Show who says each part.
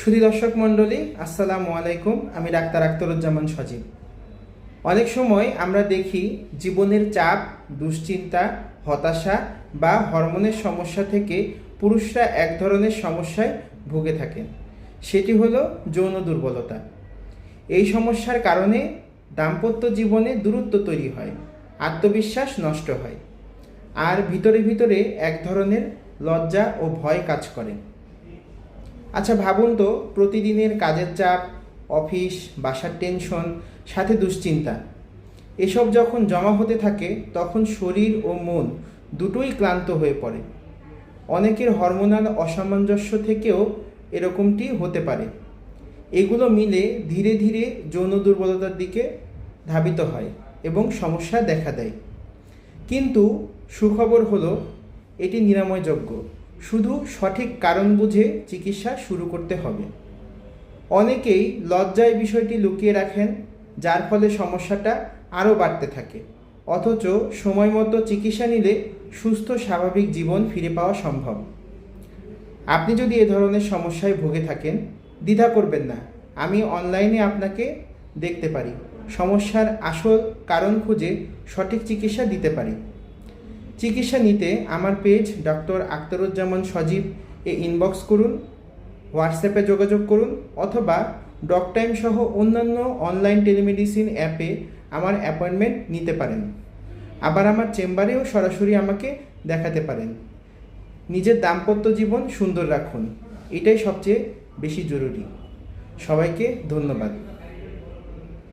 Speaker 1: সুধী দর্শক মণ্ডলী, আসসালামু আলাইকুম। আমি ডাক্তার আখতারুজ্জামান সজীব। অনেক সময় আমরা দেখি জীবনের চাপ, দুশ্চিন্তা, হতাশা বা হরমোনের সমস্যা থেকে পুরুষরা এক ধরনের সমস্যায় ভুগে থাকেন। সেটি হলো যৌন দুর্বলতা। এই সমস্যার কারণে দাম্পত্য জীবনে দূরত্ব তৈরি হয়, আত্মবিশ্বাস নষ্ট হয়, আর ভিতরে ভিতরে এক ধরনের লজ্জা ও ভয় কাজ করে। আচ্ছা ভাবুন তো, প্রতিদিনের কাজের চাপ, অফিস, বাসার টেনশন, সাথে দুশ্চিন্তা। এসব যখন জমা হতে থাকে, তখন শরীর ও মন দুটোই ক্লান্ত হয়ে পড়ে। অনেকের হরমোনাল অসামঞ্জস্য থেকেও এরকমটি হতে পারে। এগুলো মিলে ধীরে ধীরে যৌন দুর্বলতার দিকে ধাবিত হয় এবং সমস্যা দেখা দেয়। কিন্তু সুখবর হলো, এটি নিরাময়যোগ্য। শুধু সঠিক কারণ বুঝে চিকিৎসা শুরু করতে হবে। অনেকেই লজ্জায় বিষয়টি লুকিয়ে রাখেন, যার ফলে সমস্যাটা আরও বাড়তে থাকে। অথচ সময় মতো চিকিৎসা নিলে সুস্থ, স্বাভাবিক জীবন ফিরে পাওয়া সম্ভব। আপনি যদি এ ধরনের সমস্যায় ভুগে থাকেন, দ্বিধা করবেন না। আমি অনলাইনে আপনাকে দেখতে পারি। সমস্যার আসল কারণ খুঁজে সঠিক চিকিৎসা দিতে পারি। চিকিৎসা নিতে আমার পেজ ডক্টর আখতারুজ্জামান সজীব এ ইনবক্স করুন হোয়াটসঅ্যাপে যোগাযোগ করুন অথবা ডক টাইম সহ অন্যান্য অনলাইন টেলিমেডিসিন অ্যাপে আমার অ্যাপয়েন্টমেন্ট নিতে পারেন। আবার আমার চেম্বারেও সরাসরি আমাকে দেখাতে পারেন। নিজের দাম্পত্য জীবন সুন্দর রাখুন, এটাই সবচেয়ে বেশি জরুরি। সবাইকে ধন্যবাদ।